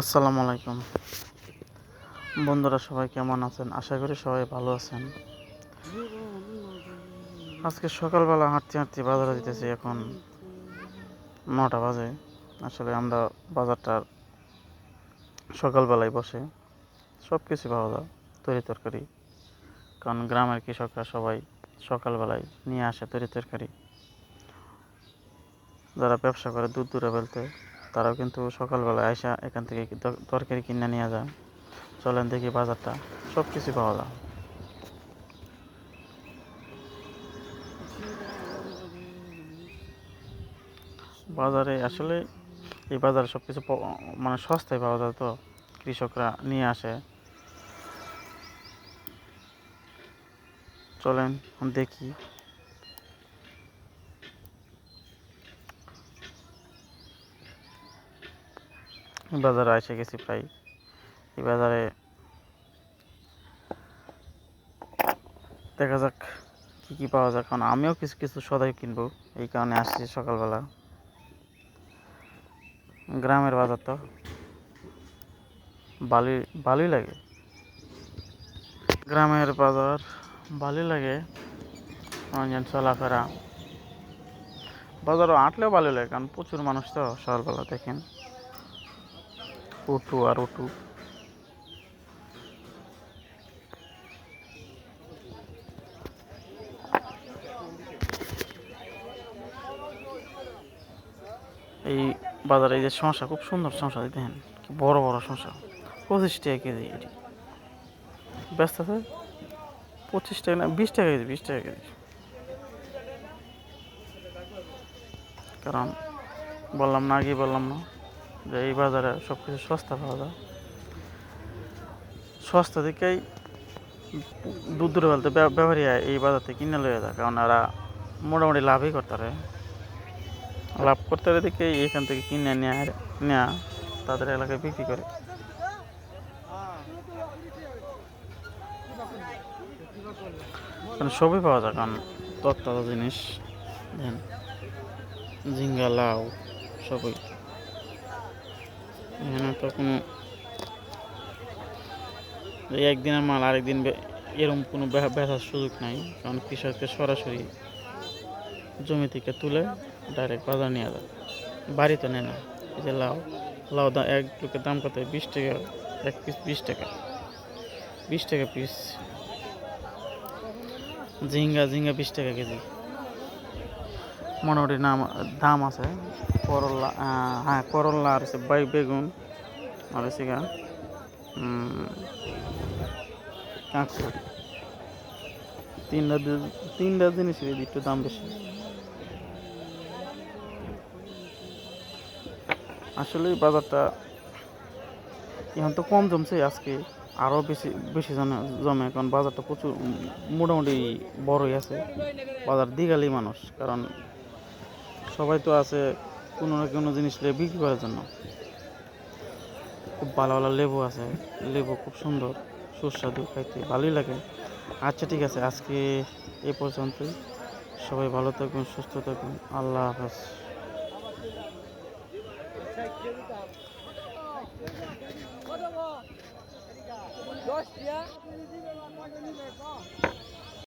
আসসালামু আলাইকুম। বন্ধুরা সবাই কেমন আছেন? আশা করি সবাই ভালো আছেন। আজকে সকালবেলা হাঁটতে হাঁটতে বাজারে যেতেছি এখন নটা বাজে। আসলে আমরা বাজারটার সকালবেলায় বসে সব কিছু পাওয়া যায়, তরি তরকারি। কারণ গ্রামের কৃষকরা সবাই সকালবেলায় নিয়ে আসে তরি তরকারি। যারা ব্যবসা করে দূর দূরে বেলতে তারাও কিন্তু সকালবেলায় আসা এখান থেকে তরকারি কিনে নিয়ে যায়। চলেন দেখি বাজারটা। সব কিছু পাওয়া যায়। বাজারে আসলে এই বাজারে সব কিছু মানে সস্তায় পাওয়া যায় তো। কৃষকরা নিয়ে আসে। চলেন দেখি। বাজারে এসে গেছি প্রায়। এই বাজারে দেখা যাক কী কী পাওয়া যায়। কারণ আমিও কিছু কিছু সদাই কিনবো, এই কারণে আসছি সকালবেলা। গ্রামের বাজার তো। বালি ভালোই লাগে। গ্রামের বাজার ভালোই লাগে। অনেক চলাফেরা। বাজারও আঁটলেও ভালো লাগে, কারণ প্রচুর মানুষ তো সকালবেলা দেখেন। উটু আর উটু এই বাজারে যে শশা খুব সুন্দর শশা দেখেন, কি বড় বড় শশা পঁচিশ টাকা কেজি এটি। ব্যস্ত আছে? পঁচিশ টাকা না, বিশ টাকা কেজি, বিশ টাকা কেজি। কারণ, বললাম না, আগে বললাম না। যে এই বাজারে সব কিছু সস্তা পাওয়া যায়। সস্তা থেকেই দূর দূরে বলতে ব্যবহারিয়া এই বাজার থেকে কিনে লয়ে যায়, কারণ এরা মোটামুটি লাভই করতে পারে লাভ করতে পারে দেখে এখান থেকে কিনে নেয় নেয়া তাদের এলাকায় বিক্রি করে। কারণ সবই পাওয়া যায়, কারণ তত্তাজা জিনিস ঝিঙ্গা, লাউ, সবই। এখানে তো কোনো একদিনের মাল, আরেকদিন এরকম কোনো বেচার সুযোগ নাই, কারণ কৃষককে সরাসরি জমি থেকে তুলে ডাইরেক্ট বাজার নিয়ে যায়। বাড়িতে নেয় না। এই যে লাউ লাউ দাম এক লোকের দাম কত? বিশ টাকা, এক পিস বিশ টাকা। বিশ টাকা পিস ঝিঙ্গা ঝিঙ্গা বিশ টাকা কেজি। মোটামুটি নাম, দাম আছে। করল্লা হ্যাঁ করল্লা আর হচ্ছে বাই বেগুন আর হচ্ছে গা তিনটা তিনটা জিনিসের একটু দাম বেশি। আসলে বাজারটা এখন তো কম জমছে, আজকে আরও বেশি বেশি জমে জমে, কারণ বাজারটা প্রচুর মোটামুটি বড়ই আছে। বাজার দিগালি মানুষ, কারণ সবাই তো আছে কোনো না কোনো জিনিস বিক্রি করার জন্য। খুব ভালো ভালো লেবু আছে। লেবু খুব সুন্দর, সুস্বাদু, খাইতে ভালোই লাগে। আচ্ছা ঠিক আছে, আজকে এ পর্যন্তই। সবাই ভালো থাকুন সুস্থ থাকুন আল্লাহ হাফেজ।